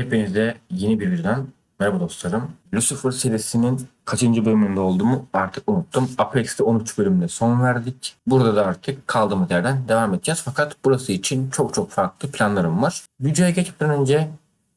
Hepinize yeni bir videodan merhaba dostlarım. Lucifer serisinin kaçıncı bölümünde olduğumu artık unuttum. Apex'te 13 bölümde son verdik. Burada da artık kaldığımız yerden devam edeceğiz. Fakat burası için çok çok farklı planlarım var. Videoya geçmeden önce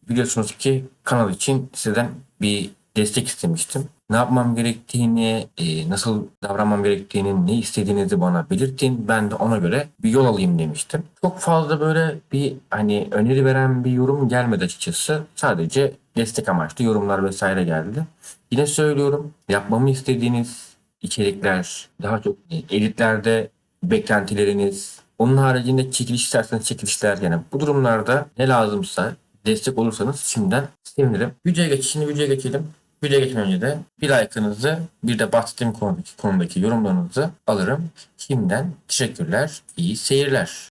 biliyorsunuz ki kanal için sizden bir destek istemiştim. Ne yapmam gerektiğini, e, nasıl davranmam gerektiğini, ne istediğinizi bana belirtin. Ben de ona göre bir yol alayım demiştim. Çok fazla böyle bir hani öneri veren bir yorum gelmedi açıkçası. Sadece destek amaçlı yorumlar vesaire geldi. Yine söylüyorum yapmamı istediğiniz içerikler, daha çok editlerde beklentileriniz, onun haricinde çekiliş isterseniz çekilişler yani bu durumlarda ne lazımsa destek olursanız şimdiden sevinirim. Videoya geç, şimdi videoya geçelim. Videoya geçmeden önce de bir like'ınızı bir de bahsettiğim konudaki, konudaki yorumlarınızı alırım. Şimdiden teşekkürler, iyi seyirler.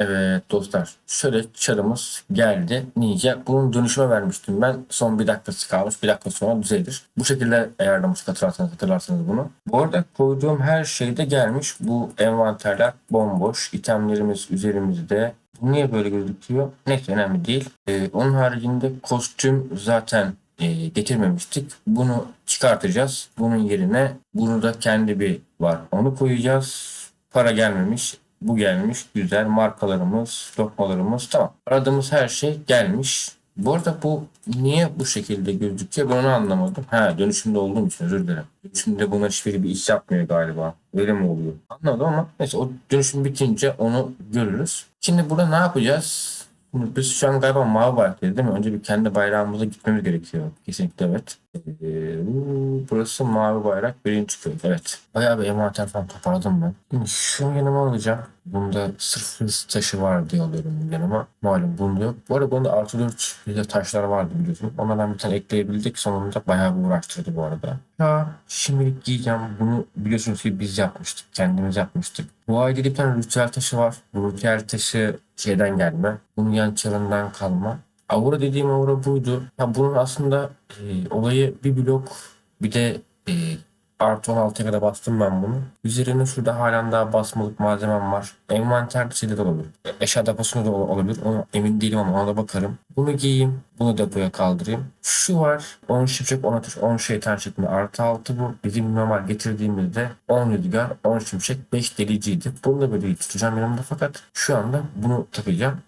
Evet dostlar şöyle çarımız geldi Ninja. Bunun dönüşüme vermiştim ben. Son bir dakikası kalmış. Bir dakika sonra düzelir. Bu şekilde ayarlamıştık hatırlarsanız, hatırlarsanız bunu. Bu arada koyduğum her şey de gelmiş. Bu envanterler bomboş. İtemlerimiz üzerimizde. Niye böyle gözüküyor? Neyse önemli değil. Ee, onun haricinde kostüm zaten e, getirmemiştik. Bunu çıkartacağız. Bunun yerine bunu da kendi bir var. Onu koyacağız. Para gelmemiş. Bu gelmiş. Güzel. Markalarımız, lokmalarımız tamam. Aradığımız her şey gelmiş. Bu arada bu niye bu şekilde gözüküyor ben onu anlamadım. Ha dönüşümde olduğum için özür dilerim. Dönüşümde bunlar hiçbiri bir iş yapmıyor galiba. Öyle mi oluyor? Anladım ama neyse o dönüşüm bitince onu görürüz. Şimdi burada ne yapacağız? Biz şu an galiba mavi bayraktayız değil mi? Önce bir kendi bayrağımıza gitmemiz gerekiyor. Kesinlikle evet. Ee, burası mavi bayrak birinci köy. Evet. Bayağı bir envanter falan toparladım ben. Şimdi şunu yanıma alacağım. Bunda sırf hız taşı var diye alıyorum yanıma. Malum bunda yok. Bu arada bunda artı 4 bir de taşlar vardı biliyorsun. Onlardan bir tane ekleyebildik. Sonunda bayağı bir uğraştırdı bu arada. Ya şimdilik giyeceğim. Bunu biliyorsunuz ki biz yapmıştık. Kendimiz yapmıştık. Bu ayda bir tane ritüel taşı var. Bu ritüel taşı şeyden gelme. Bunun yan çarından kalma. Aura dediğim aura buydu. Ya bunun aslında e, olayı bir blok bir de e, artı 16'ya kadar bastım ben bunu. Üzerine şurada halen daha basmalık malzemem var. Envanter şeyde de olabilir. Eşya deposunda da ol- olabilir. Ona emin değilim ama ona da bakarım. Bunu giyeyim. Bunu depoya kaldırayım. Şu var. 10 şimşek 10 ateş 10 şeytan şeklinde artı 6 bu. Bizim normal getirdiğimizde 10 rüzgar 10 şimşek 5 deliciydi. Bunu da böyle tutacağım yanımda fakat şu anda bunu takacağım.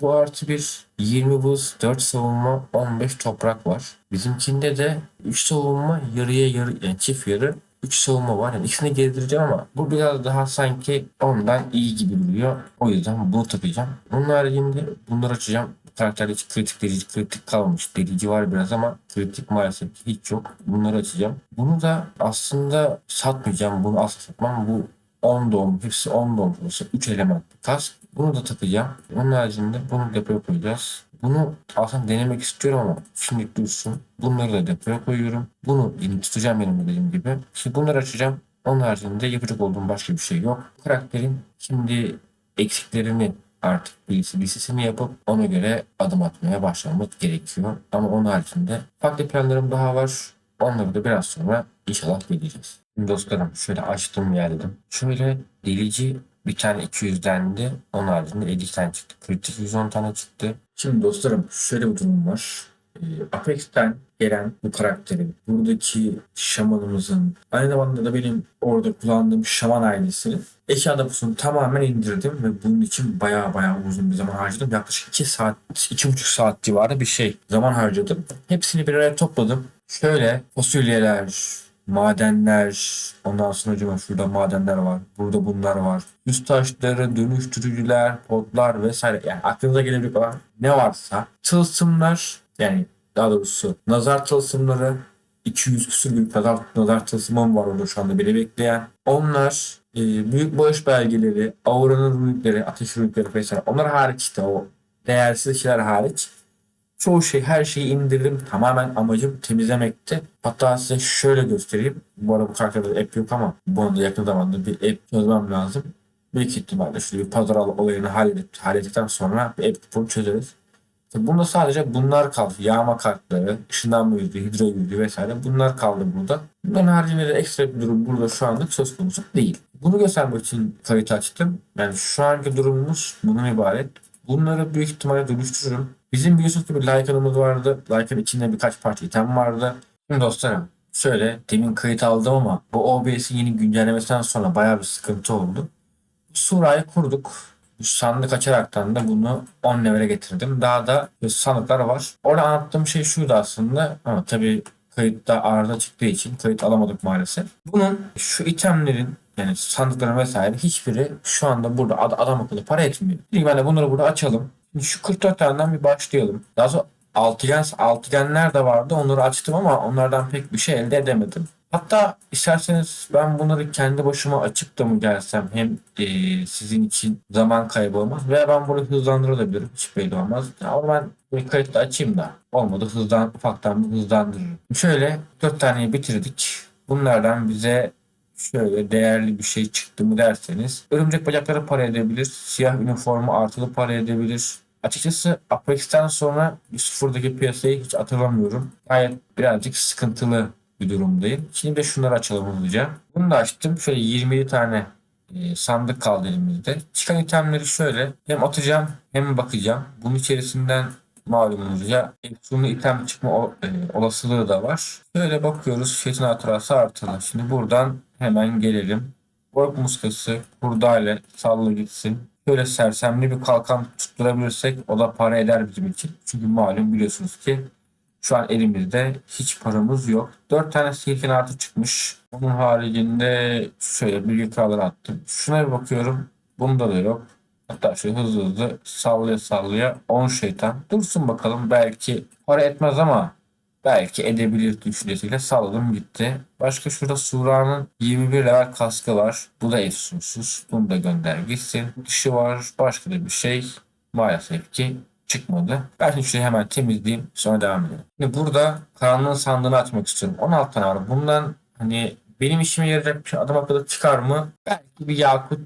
Bu artı bir 20 buz, 4 savunma, 15 toprak var. Bizimkinde de 3 savunma, yarıya yarı, yani çift yarı 3 savunma var. Yani ikisini gezdireceğim ama bu biraz daha sanki ondan iyi gibi duruyor. O yüzden bunu takacağım. Bunun haricinde bunları açacağım. Karakterde hiç kritik delici kritik kalmış. Delici var biraz ama kritik maalesef hiç yok. Bunları açacağım. Bunu da aslında satmayacağım. Bunu asla satmam. Bu 10 doğum, hepsi 10 doğum olursa 3 elementli kask. Bunu da takacağım. Onun haricinde bunu depoya koyacağız. Bunu aslında denemek istiyorum ama şimdi dursun. Bunları da depoya koyuyorum. Bunu yine tutacağım benim dediğim gibi. Şimdi bunları açacağım. Onun haricinde yapacak olduğum başka bir şey yok. Karakterin şimdi eksiklerini artık birisi listesini yapıp ona göre adım atmaya başlamak gerekiyor. Ama onun haricinde farklı planlarım daha var. Onları da biraz sonra inşallah geleceğiz. Dostlarım şöyle açtım geldim. Şöyle delici bir tane 200'dendi. Onun haricinde 50 tane çıktı. Kritik 110 tane çıktı. Şimdi dostlarım şöyle bir durum var. Ee, Apex'ten gelen bu karakterin, buradaki şamanımızın, aynı zamanda da benim orada kullandığım şaman ailesinin eşya deposunu tamamen indirdim ve bunun için baya baya uzun bir zaman harcadım. Yaklaşık 2 saat, 2,5 saat civarı bir şey zaman harcadım. Hepsini bir araya topladım. Şöyle fasulyeler, madenler, ondan sonra hocam şurada madenler var. Burada bunlar var. Üst taşları, dönüştürücüler, potlar vesaire. Yani aklınıza gelebilecek olan ne varsa. Tılsımlar, yani daha doğrusu nazar tılsımları, 200 küsur büyük nazar, nazar tılsımım var orada şu anda beni bekleyen. Onlar e, büyük bağış belgeleri, auranın rünikleri, ateş rünikleri vesaire. Onlar hariç işte o değersiz şeyler hariç çoğu şey her şeyi indirdim. Tamamen amacım temizlemekti. Hatta size şöyle göstereyim. Bu arada bu karakterde app yok ama bunu da yakın zamanda bir app çözmem lazım. Büyük ihtimalle şöyle bir pazar olayını halledip, hallettikten sonra bir app bunu çözeriz. Bunda sadece bunlar kaldı. Yağma kartları, ışınlanma yüzüğü, hidro yüzüğü vesaire bunlar kaldı burada. Bunların haricinde de ekstra bir durum burada şu anlık söz konusu değil. Bunu göstermek için kayıt açtım. Yani şu anki durumumuz bunun ibaret. Bunları büyük ihtimalle dönüştürürüm. Bizim biliyorsunuz ki bir Lycan'ımız vardı. Lycan içinde birkaç parça item vardı. Şimdi dostlarım şöyle demin kayıt aldım ama bu OBS'in yeni güncellemesinden sonra bayağı bir sıkıntı oldu. Surayı kurduk. Bu sandık açaraktan da bunu 10 level'e getirdim. Daha da sandıklar var. Orada anlattığım şey şuydu aslında ama tabii kayıtta arıza çıktığı için kayıt alamadık maalesef. Bunun şu itemlerin yani sandıkların vesaire hiçbiri şu anda burada ad- adam akıllı para etmiyor. Şimdi ben de bunları burada açalım. Şu 44 taneden bir başlayalım. Daha sonra altıgen, altıgenler de vardı. Onları açtım ama onlardan pek bir şey elde edemedim. Hatta isterseniz ben bunları kendi başıma açıp da mı gelsem hem eee, sizin için zaman kaybı olmaz veya ben bunu hızlandırabilirim hiç belli olmaz. Ama ben bir kayıtla açayım da olmadı hızlan ufaktan bir hızlandırırım. Şöyle 4 taneyi bitirdik. Bunlardan bize şöyle değerli bir şey çıktı mı derseniz örümcek bacakları para edebilir. Siyah üniformu artılı para edebilir. Açıkçası Apex'ten sonra sıfırdaki piyasayı hiç hatırlamıyorum. Gayet birazcık sıkıntılı bir durumdayım. Şimdi de şunları açalım hızlıca. Bunu da açtım. Şöyle 27 tane e, sandık kaldı elimizde. Çıkan itemleri şöyle hem atacağım hem bakacağım. Bunun içerisinden malumunuzca efsunlu item çıkma e, olasılığı da var. Şöyle bakıyoruz. Şeytan hatırası artılı. Şimdi buradan hemen gelelim. Ork muskası, kurdale, salla gitsin. Şöyle sersemli bir kalkan tutturabilirsek o da para eder bizim için. Çünkü malum biliyorsunuz ki şu an elimizde hiç paramız yok. 4 tane silken artı çıkmış. Onun haricinde şöyle bilgi kralı attım. Şuna bir bakıyorum. Bunda da yok. Hatta şöyle hızlı hızlı sallaya sallaya 10 şeytan. Dursun bakalım belki para etmez ama belki edebilir düşüncesiyle salladım gitti. Başka şurada Sura'nın 21 level kaskı var. Bu da efsunsuz. Bunu da gönder gitsin. Dışı var. Başka da bir şey maalesef ki çıkmadı. Ben şimdi şurayı hemen temizleyeyim. Sonra devam edelim. Şimdi burada karanlığın sandığını açmak istiyorum. 16 tane var. Bundan hani benim işime yarayacak bir şey adam akıllı çıkar mı? Belki bir yakut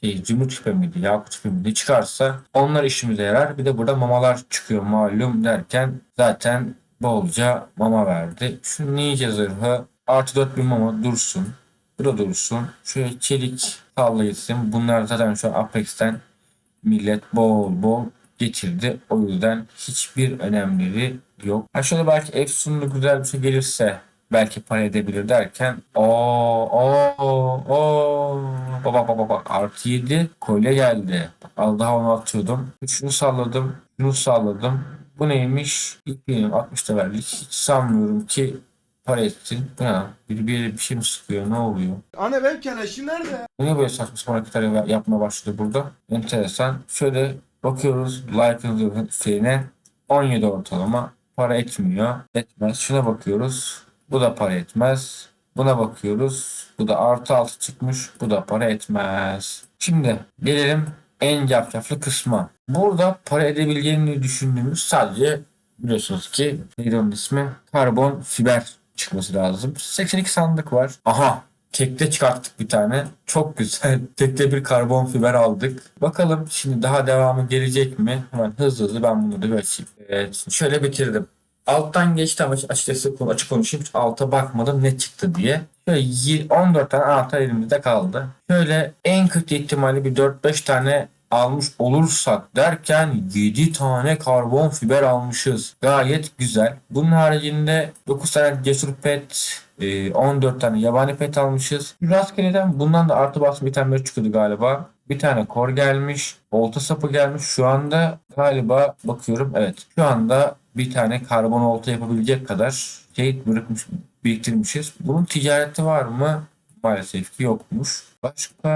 şey, zümrüt küpe miydi, yakut küpe miydi çıkarsa onlar işimize yarar. Bir de burada mamalar çıkıyor malum derken zaten bolca mama verdi. Şu ninja zırhı artı 4000 mama dursun. Bu da dursun. Şöyle çelik sallayısın. Bunlar zaten şu Apex'ten millet bol bol getirdi. O yüzden hiçbir önemleri yok. Ha şöyle belki Efsunlu güzel bir şey gelirse belki para edebilir derken o o o baba baba bak artı 7 kolye geldi. Al daha onu atıyordum. Şunu salladım. Şunu salladım. Bu neymiş? İlk benim 60 verdik. Hiç sanmıyorum ki para etsin. Ne? Biri bir yere bir şey mi sıkıyor? Ne oluyor? Anne benim keleşim nerede? Niye böyle saçma sapan hareketler yapmaya başladı burada? Enteresan. Şöyle bakıyoruz. Like'ın şeyine 17 ortalama para etmiyor. Etmez. Şuna bakıyoruz. Bu da para etmez. Buna bakıyoruz. Bu da artı altı çıkmış. Bu da para etmez. Şimdi gelelim en cafcaflı kısma. Burada para edebileceğini düşündüğümüz sadece biliyorsunuz ki neydi onun ismi? Karbon fiber çıkması lazım. 82 sandık var. Aha Tekte çıkarttık bir tane. Çok güzel. Tekte bir karbon fiber aldık. Bakalım şimdi daha devamı gelecek mi? Hemen hızlı hızlı ben bunu da açayım. Evet, şöyle bitirdim. Alttan geçti ama açıkçası açık konuşayım. Alta bakmadım ne çıktı diye. Şöyle y- 14 tane anahtar elimizde kaldı. Şöyle en kötü ihtimali bir 4-5 tane almış olursak derken 7 tane karbon fiber almışız. Gayet güzel. Bunun haricinde 9 tane cesur pet, e, 14 tane yabani pet almışız. Rastgeleden bundan da artı basma itemleri çıkıyordu galiba. Bir tane kor gelmiş. Olta sapı gelmiş. Şu anda galiba bakıyorum. Evet. Şu anda bir tane karbon olta yapabilecek kadar şey bırakmış, biriktirmişiz. Bunun ticareti var mı? Maalesef ki yokmuş. Başka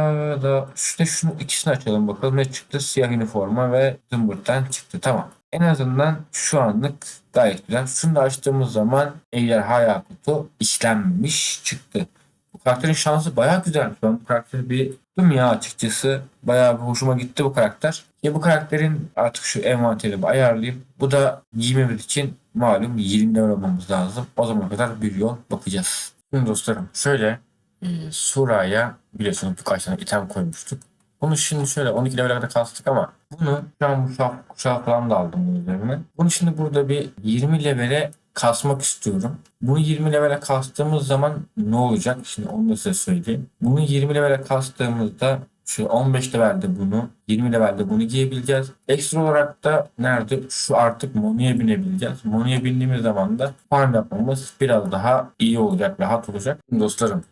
da işte şunu ikisini açalım bakalım ne çıktı. Siyah üniforma ve zımbırttan çıktı. Tamam. En azından şu anlık gayet güzel. Şunu da açtığımız zaman ejderha yakutu işlenmiş çıktı. Bu karakterin şansı bayağı güzelmiş. Ben bu karakteri bir ya açıkçası. Bayağı bir hoşuma gitti bu karakter. Ya bu karakterin artık şu envanterimi ayarlayıp bu da giymemiz için malum 20 level olmamız lazım. O zamana kadar bir yol bakacağız. Şimdi dostlarım şöyle e, Sura'ya biliyorsunuz birkaç tane item koymuştuk. Bunu şimdi şöyle 12 level'e kadar kastık ama bunu şu an bu şaf, kuşağı falan da aldım bunun üzerine. Bunu şimdi burada bir 20 level'e kasmak istiyorum. Bunu 20 level'e kastığımız zaman ne olacak? Şimdi onu da size söyleyeyim. Bunu 20 level'e kastığımızda şu 15 levelde bunu, 20 levelde bunu giyebileceğiz. Ekstra olarak da nerede? Şu artık Monu'ya binebileceğiz. Monu'ya bindiğimiz zaman da farm yapmamız biraz daha iyi olacak, rahat olacak. Dostlarım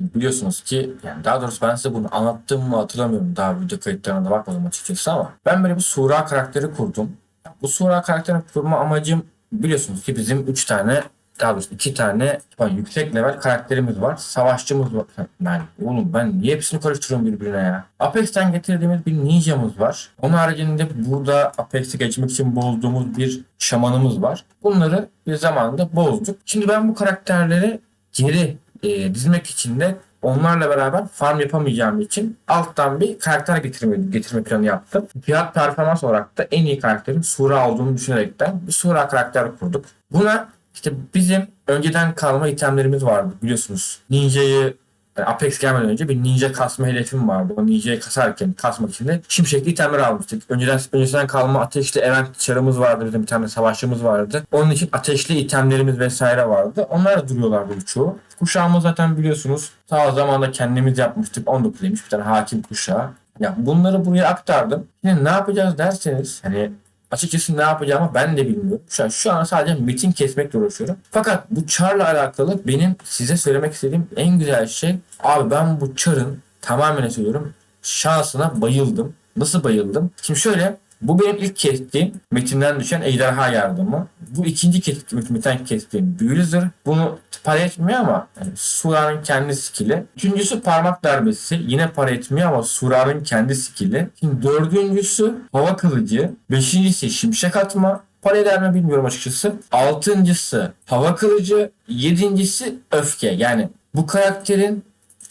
biliyorsunuz ki yani daha doğrusu ben size bunu anlattım mı hatırlamıyorum. Daha video kayıtlarına da bakmadım açıkçası ama ben böyle bir Sura karakteri kurdum. Bu Sura karakterini kurma amacım biliyorsunuz ki bizim 3 tane daha doğrusu 2 tane pardon, yüksek level karakterimiz var. Savaşçımız var. Yani oğlum ben niye hepsini karıştırıyorum birbirine ya? Apex'ten getirdiğimiz bir ninjamız var. Onun haricinde burada Apex'i geçmek için bozduğumuz bir şamanımız var. Bunları bir zamanında bozduk. Şimdi ben bu karakterleri geri e, dizmek için de onlarla beraber farm yapamayacağım için alttan bir karakter getirme, getirme planı yaptım. Fiyat performans olarak da en iyi karakterin Sura olduğunu düşünerekten bir Sura karakter kurduk. Buna işte bizim önceden kalma itemlerimiz vardı biliyorsunuz. Ninja'yı Apex gelmeden önce bir ninja kasma hedefim vardı. O ninja'yı kasarken kasmak için de şimşekli itemler almıştık. Önceden, önceden kalma ateşli event çarımız vardı. Bizim bir tane savaşçımız vardı. Onun için ateşli itemlerimiz vesaire vardı. Onlar da duruyorlardı birçoğu. Kuşağımız zaten biliyorsunuz. Ta zamanda kendimiz yapmıştık. 19 demiş bir tane hakim kuşağı. Ya bunları buraya aktardım. Şimdi ne yapacağız derseniz hani Açıkçası ne yapacağımı ben de bilmiyorum. Şu an, şu an sadece metin kesmekle uğraşıyorum. Fakat bu çarla alakalı benim size söylemek istediğim en güzel şey abi ben bu çarın tamamen söylüyorum şansına bayıldım. Nasıl bayıldım? Şimdi şöyle bu benim ilk kestiğim metinden düşen ejderha yardımı. Bu ikinci kestiğim, metin kestiğim büyülü zırh. Bunu para etmiyor ama yani Sura'nın kendi skill'i. Üçüncüsü parmak darbesi. Yine para etmiyor ama Sura'nın kendi skill'i. Şimdi dördüncüsü hava kılıcı. Beşincisi şimşek atma. Para eder mi bilmiyorum açıkçası. Altıncısı hava kılıcı. Yedincisi öfke. Yani bu karakterin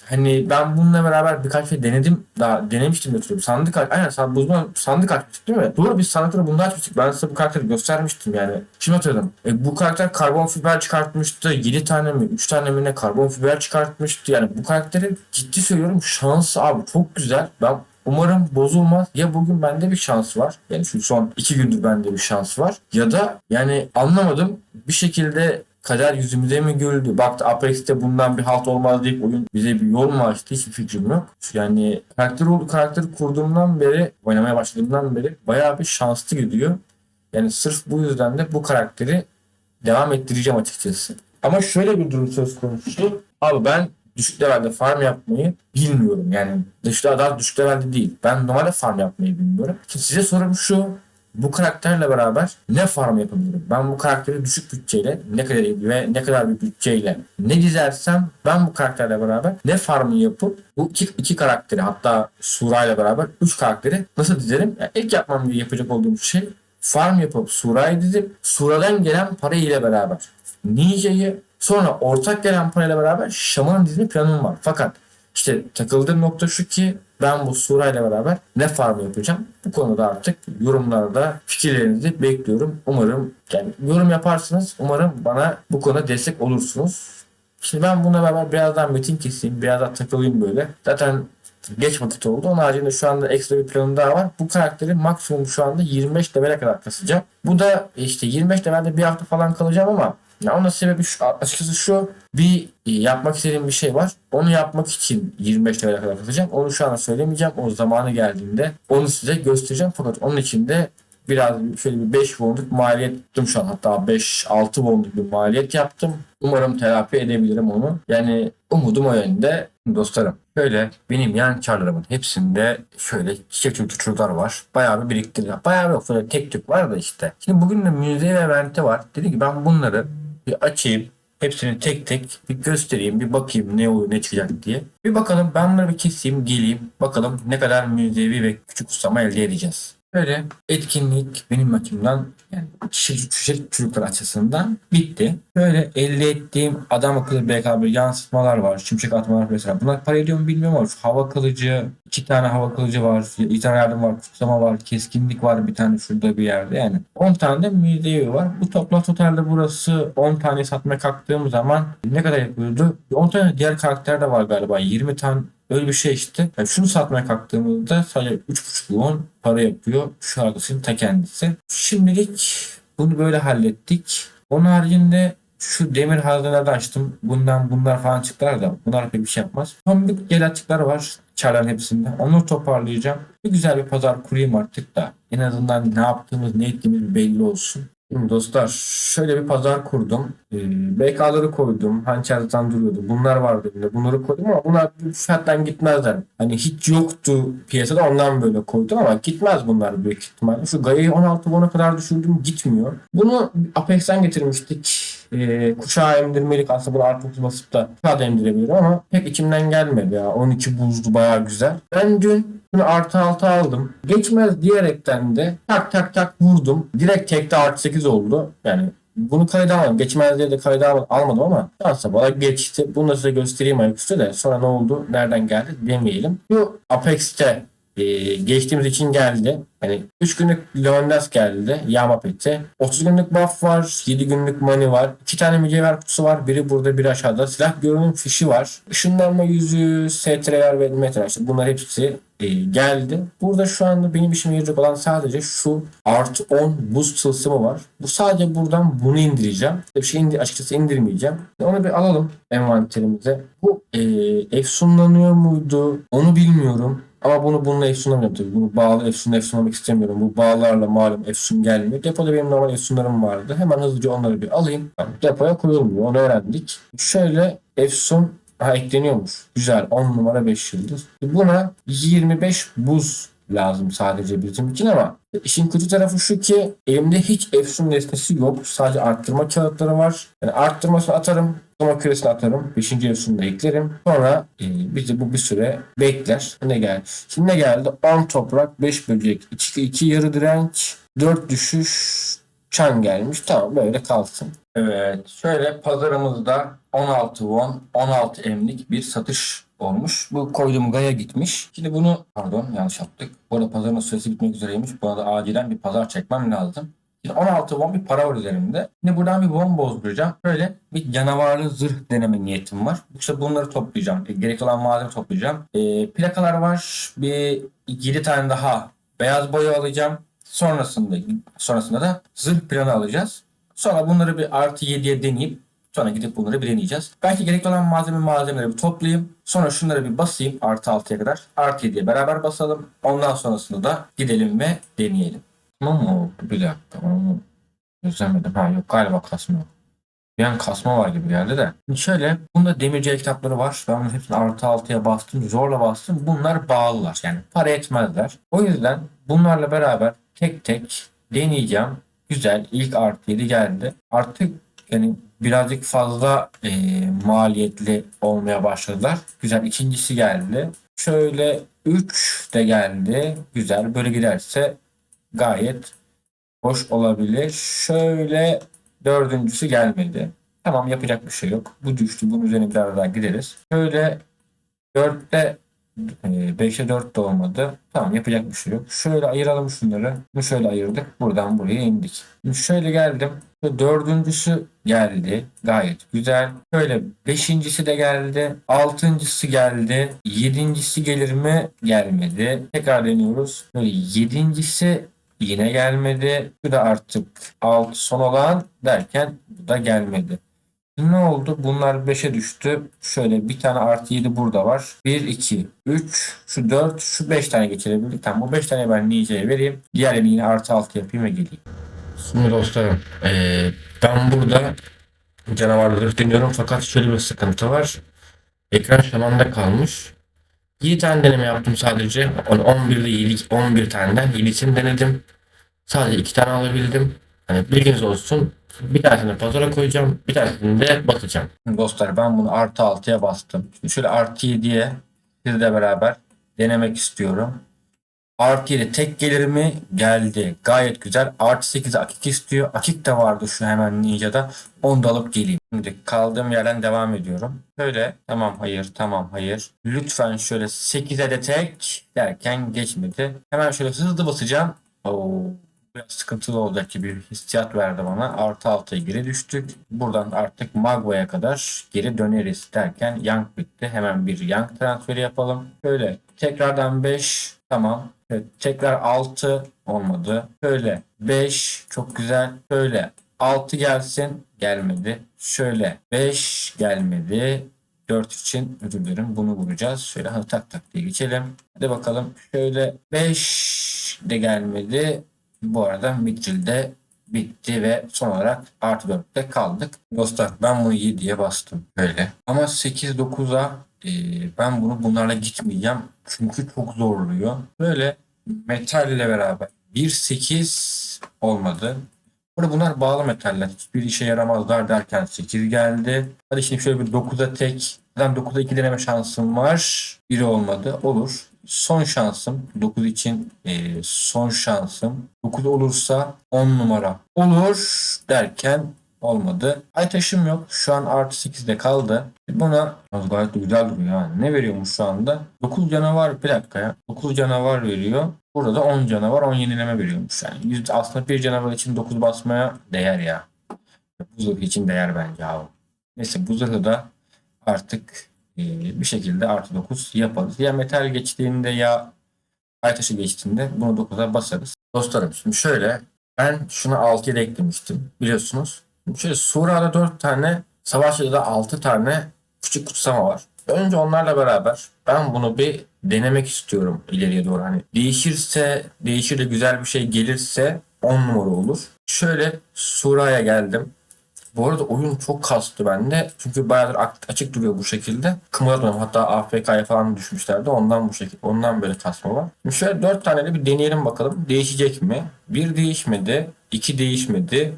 Hani ben bununla beraber birkaç şey denedim. Daha denemiştim götürüyorum. Sandık aç. Aynen san- buzdan sandık açmıştık değil mi? Doğru biz sandıkları bunda açmıştık. Ben size bu karakteri göstermiştim yani. Şimdi hatırladım. E, bu karakter karbon fiber çıkartmıştı. 7 tane mi 3 tane mi ne karbon fiber çıkartmıştı. Yani bu karakterin ciddi söylüyorum şansı abi çok güzel. Ben Umarım bozulmaz. Ya bugün bende bir şans var. Yani şu son iki gündür bende bir şans var. Ya da yani anlamadım. Bir şekilde kader yüzümüze mi güldü? Baktı Apex'te bundan bir halt olmaz deyip oyun bize bir yol mu açtı? Hiçbir fikrim yok. Yani karakter oldu karakteri kurduğumdan beri, oynamaya başladığımdan beri bayağı bir şanslı gidiyor. Yani sırf bu yüzden de bu karakteri devam ettireceğim açıkçası. Ama şöyle bir durum söz konusu. Abi ben düşük levelde farm yapmayı bilmiyorum. Yani düşük daha düşük levelde değil. Ben normalde farm yapmayı bilmiyorum. Şimdi size sorum şu. Bu karakterle beraber ne farm yapabilirim? Ben bu karakteri düşük bütçeyle ne kadar ve ne kadar bir bütçeyle ne dizersem ben bu karakterle beraber ne farmı yapıp bu iki, iki karakteri hatta Sura ile beraber üç karakteri nasıl dizerim? Yani ilk yapmam yapacak olduğum şey farm yapıp Sura'yı dizip Sura'dan gelen para ile beraber Ninja'yı sonra ortak gelen parayla beraber Şaman'ın dizme planım var. Fakat işte takıldığım nokta şu ki ben bu Sura ile beraber ne farm yapacağım? Bu konuda artık yorumlarda fikirlerinizi bekliyorum. Umarım yani yorum yaparsınız. Umarım bana bu konuda destek olursunuz. Şimdi ben bununla beraber birazdan metin keseyim. Biraz daha takılayım böyle. Zaten geç vakit oldu. Onun haricinde şu anda ekstra bir planım daha var. Bu karakteri maksimum şu anda 25 levele kadar kasacağım. Bu da işte 25 levelde bir hafta falan kalacağım ama ya onun sebebi şu, açıkçası şu bir e, yapmak istediğim bir şey var. Onu yapmak için 25 liraya kadar katacağım. Onu şu anda söylemeyeceğim. O zamanı geldiğinde onu size göstereceğim. Fakat onun için de biraz şöyle bir 5 wonluk maliyet yaptım şu an. Hatta 5-6 wonluk bir maliyet yaptım. Umarım telafi edebilirim onu. Yani umudum o yönde dostlarım. Şöyle benim yan çarlarımın hepsinde şöyle çiçek çocuk çocuklar var. Bayağı bir biriktirdim. Bayağı bir yok. Böyle tek tük var da işte. Şimdi bugün de müze ve eventi var. Dedim ki ben bunları bir açayım. Hepsini tek tek bir göstereyim, bir bakayım ne oluyor, ne çıkacak diye. Bir bakalım ben bunları bir keseyim, geleyim. Bakalım ne kadar müzevi ve küçük ustama elde edeceğiz. Böyle etkinlik benim açımdan yani çiçek, çiçek çocuklar açısından bitti. Böyle elde ettiğim adam akıllı BKB yansıtmalar var. Şimşek atmalar mesela. Bunlar para ediyor mu bilmiyorum ama hava kılıcı, iki tane hava kılıcı var. Bir tane yardım var, kutsama var, keskinlik var bir tane şurada bir yerde yani. 10 tane de müzevi var. Bu toplam totalde burası 10 tane satmaya kalktığım zaman ne kadar yapıyordu? 10 tane diğer karakter de var galiba. 20 tane Öyle bir şey işte. Yani şunu satmaya kalktığımızda sadece 3.5 won para yapıyor. Şu arkasının ta kendisi. Şimdilik bunu böyle hallettik. Onun haricinde şu demir hazinelerden açtım. Bundan bunlar falan çıktılar da bunlar pek bir şey yapmaz. Son bir gel açıklar var çarların hepsinde. Onları toparlayacağım. Bir güzel bir pazar kurayım artık da. En azından ne yaptığımız ne ettiğimiz belli olsun. Dostlar şöyle bir pazar kurdum. Ee, BK'ları koydum. Hançer'den duruyordu. Bunlar vardı elimde. Bunları koydum ama bunlar bu fiyattan gitmezler. Hani hiç yoktu piyasada ondan böyle koydum ama gitmez bunlar büyük ihtimalle. Şu Gaia'yı 16 won'a kadar düşürdüm gitmiyor. Bunu Apex'ten getirmiştik. Ee, kuşağı emdirmelik aslında bunu artık basıp da kağıda emdirebilirim ama pek içimden gelmedi ya. 12 buzdu bayağı güzel. Ben dün bunu artı 6 aldım. Geçmez diyerekten de tak tak tak vurdum. Direkt tekte artı 8 oldu. Yani bunu kayda almadım. Geçmez diye de kayda al- almadım ama şansa bana geçti. Bunu da size göstereyim ayaküstü de. Sonra ne oldu, nereden geldi demeyelim. Bu Apex'te e, geçtiğimiz için geldi. Hani 3 günlük Leonidas geldi. Yağma peti. 30 günlük buff var. 7 günlük money var. 2 tane mücevher kutusu var. Biri burada biri aşağıda. Silah görünüm fişi var. Işınlanma yüzüğü, STR'ler ve metre işte bunlar hepsi e, geldi. Burada şu anda benim işime yarayacak olan sadece şu artı 10 buz tılsımı var. Bu sadece buradan bunu indireceğim. Bir şey indi, açıkçası indirmeyeceğim. Onu bir alalım envanterimize. Bu e, efsunlanıyor muydu? Onu bilmiyorum. Ama bunu bununla efsunlamıyorum tabii. Bunu bağlı efsun efsunlamak istemiyorum. Bu bağlarla malum efsun gelmiyor. Depoda benim normal efsunlarım vardı. Hemen hızlıca onları bir alayım. Depoya koyulmuyor. Onu öğrendik. Şöyle efsun ha, ekleniyormuş. Güzel. 10 numara 5 yıldız. Buna 25 buz lazım sadece bizim için ama işin kötü tarafı şu ki elimde hiç efsun nesnesi yok. Sadece arttırma kağıtları var. Yani arttırmasını atarım. Sonra küresini atarım. Beşinci efsunu da eklerim. Sonra e, bizi bu bir süre bekler. Ne geldi? Şimdi ne geldi? 10 toprak, 5 böcek, 2, 2 yarı direnç, 4 düşüş, çan gelmiş. Tamam böyle kalsın. Evet. Şöyle pazarımızda 16 won, 16 emlik bir satış olmuş. Bu koyduğum gaya gitmiş. Şimdi bunu pardon yanlış yaptık. Bu arada pazarın süresi bitmek üzereymiş. Buna da acilen bir pazar çekmem lazım. Şimdi 16 won bir para var üzerimde. Şimdi buradan bir won bozduracağım. Böyle bir canavarlı zırh deneme niyetim var. İşte bunları toplayacağım. E, Gerek olan malzeme toplayacağım. E, plakalar var. Bir 7 tane daha beyaz boya alacağım. Sonrasında sonrasında da zırh planı alacağız. Sonra bunları bir artı 7'ye deneyip sonra gidip bunları bir deneyeceğiz. Belki gerekli olan malzeme malzemeleri bir toplayayım. Sonra şunları bir basayım artı 6'ya kadar. Artı 7'ye beraber basalım. Ondan sonrasında da gidelim ve deneyelim. Tamam mı oldu? Bir dakika. Onu Gözlemedim. Ha yok galiba kasma yok. Bir an kasma var gibi geldi de. Şimdi şöyle bunda demirci kitapları var. Ben bunun hepsini artı 6'ya bastım. Zorla bastım. Bunlar bağlılar. Yani para etmezler. O yüzden bunlarla beraber tek tek deneyeceğim. Güzel. İlk artı 7 geldi. Artık yani birazcık fazla e, maliyetli olmaya başladılar. Güzel. ikincisi geldi. Şöyle 3 de geldi. Güzel. Böyle giderse gayet hoş olabilir. Şöyle dördüncüsü gelmedi. Tamam yapacak bir şey yok. Bu düştü. Bunun üzerine biraz daha gideriz. Şöyle dörtte 5'e 4 de olmadı. Tamam yapacak bir şey yok. Şöyle ayıralım şunları. Bunu şöyle ayırdık. Buradan buraya indik. Şimdi şöyle geldim. Dördüncüsü geldi. Gayet güzel. Şöyle beşincisi de geldi. Altıncısı geldi. Yedincisi gelir mi? Gelmedi. Tekrar deniyoruz. Böyle yedincisi yine gelmedi. Bu da artık alt son olan derken bu da gelmedi. Ne oldu? Bunlar 5'e düştü. Şöyle bir tane artı 7 burada var. 1, 2, 3, şu 4, şu 5 tane geçirebildik. Tamam bu 5 tane ben Ninja'ya vereyim. Diğerlerini yine artı 6 yapayım ve geleyim. Şimdi dostlarım eee, ben burada canavarları deniyorum fakat şöyle bir sıkıntı var. Ekran şamanda kalmış. 7 tane deneme yaptım sadece. 11'de 7, 11 taneden 7'sini denedim. Sadece 2 tane alabildim. Hani bilginiz olsun. Bir tanesini pazara koyacağım. Bir tanesini de batacağım. Dostlar ben bunu artı 6'ya bastım. Şimdi şöyle artı 7'ye sizle beraber denemek istiyorum. Artı 7 tek gelir mi? Geldi. Gayet güzel. Artı 8'e akik istiyor. Akik de vardı şu hemen Ninja'da. Onu da alıp geleyim. Şimdi kaldığım yerden devam ediyorum. Şöyle tamam hayır tamam hayır. Lütfen şöyle 8'e de tek derken geçmedi. Hemen şöyle hızlı basacağım. Oo, biraz sıkıntılı olacak gibi hissiyat verdi bana. Artı 6'ya geri düştük. Buradan artık Magva'ya kadar geri döneriz derken Young bitti. Hemen bir Young transferi yapalım. Böyle tekrardan 5 tamam. Evet, tekrar 6 olmadı. Şöyle 5 çok güzel. Şöyle 6 gelsin gelmedi. Şöyle 5 gelmedi. 4 için özür dilerim bunu vuracağız. Şöyle hadi tak tak diye geçelim. Hadi bakalım. Şöyle 5 de gelmedi. Bu arada Mitchell de bitti ve son olarak artı 4'te kaldık. Dostlar ben bunu 7'ye bastım. Böyle. Ama 8-9'a e, ben bunu bunlarla gitmeyeceğim. Çünkü çok zorluyor. Böyle metal ile beraber 1-8 olmadı. Burada bunlar bağlı metaller. Hiçbir işe yaramazlar derken 8 geldi. Hadi şimdi şöyle bir 9'a tek. Zaten 9'a 2 deneme şansım var. Biri olmadı. Olur. Son şansım 9 için e, son şansım 9 olursa 10 numara olur derken olmadı. Ay taşım yok. Şu an artı 8'de kaldı. Buna az gayet de güzel duruyor. Yani. Ne veriyormuş şu anda? 9 canavar bir dakika ya. 9 canavar veriyor. Burada da 10 canavar 10 yenileme veriyormuş. Yani yüzde, aslında bir canavar için 9 basmaya değer ya. Bu için değer bence abi. Neyse bu da artık e, bir şekilde artı 9 yaparız. Ya metal geçtiğinde ya ay geçtiğinde bunu 9'a basarız. Dostlarım şimdi şöyle ben şuna 6 ile eklemiştim biliyorsunuz. Şimdi şöyle Sura'da 4 tane Savaşçı'da da 6 tane küçük kutsama var. Önce onlarla beraber ben bunu bir denemek istiyorum ileriye doğru. Hani değişirse, değişir de güzel bir şey gelirse 10 numara olur. Şöyle Sura'ya geldim. Bu arada oyun çok kastı bende. Çünkü bayağıdır açık duruyor bu şekilde. Kımıldamıyorum. Hatta AFK'ya falan düşmüşlerdi. Ondan bu şekilde. Ondan böyle kasma var. Şimdi şöyle 4 tane de bir deneyelim bakalım. Değişecek mi? 1 değişmedi. 2 değişmedi.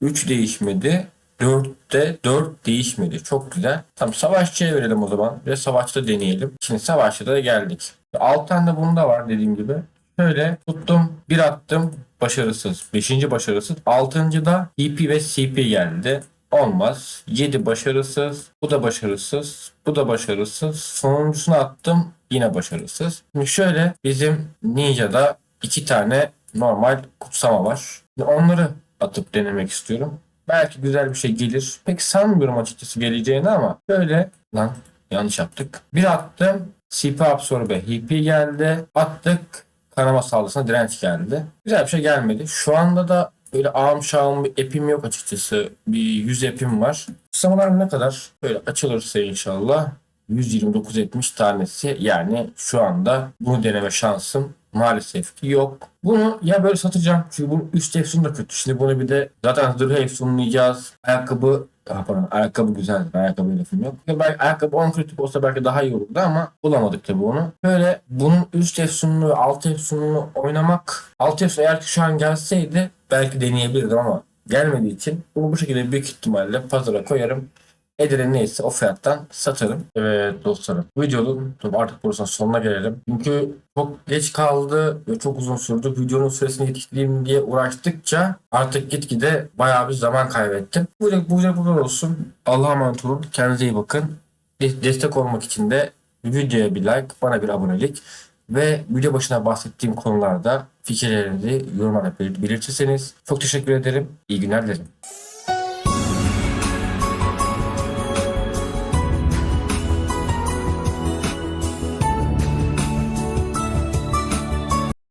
3 değişmedi. 4'te 4 değişmedi. Çok güzel. Tamam savaşçıya verelim o zaman. Ve savaşta deneyelim. Şimdi savaşçıda da geldik. 6 tane de bunda var dediğim gibi. Şöyle tuttum. Bir attım. Başarısız. Beşinci başarısız. Altıncı da EP ve CP geldi. Olmaz. 7 başarısız. Bu da başarısız. Bu da başarısız. Sonuncusunu attım. Yine başarısız. Şimdi şöyle bizim Ninja'da iki tane normal kutsama var. Onları atıp denemek istiyorum. Belki güzel bir şey gelir. Pek sanmıyorum açıkçası geleceğini ama böyle lan yanlış yaptık. Bir attım. CP absorbe HP geldi. Attık. Kanama saldırısına direnç geldi. Güzel bir şey gelmedi. Şu anda da böyle ağım şağım bir epim yok açıkçası. Bir 100 epim var. Kutsamalar ne kadar? Böyle açılırsa inşallah 129 etmiş tanesi. Yani şu anda bunu deneme şansım maalesef ki yok. Bunu ya böyle satacağım. Çünkü bunun üst efsun da kötü. Şimdi bunu bir de zaten zırhı efsunlayacağız. Ayakkabı Ah, pardon, ayakkabı güzel. Ayakkabı lafım yok. Ya belki ayakkabı 10 kritik olsa belki daha iyi olurdu ama bulamadık tabii onu. Böyle bunun üst efsununu ve alt efsununu oynamak. Alt efsun eğer ki şu an gelseydi belki deneyebilirdim ama gelmediği için bunu bu şekilde büyük ihtimalle pazara koyarım. Ederi neyse o fiyattan satarım. Evet dostlarım. Bu videonun artık burasının sonuna gelelim. Çünkü çok geç kaldı ve çok uzun sürdü. Videonun süresini yetiştireyim diye uğraştıkça artık gitgide bayağı bir zaman kaybettim. Bu video bu, video bu kadar olsun. Allah'a emanet olun. Kendinize iyi bakın. De- destek olmak için de videoya bir like, bana bir abonelik ve video başına bahsettiğim konularda fikirlerinizi yorumlara bel- belirtirseniz çok teşekkür ederim. İyi günler dilerim.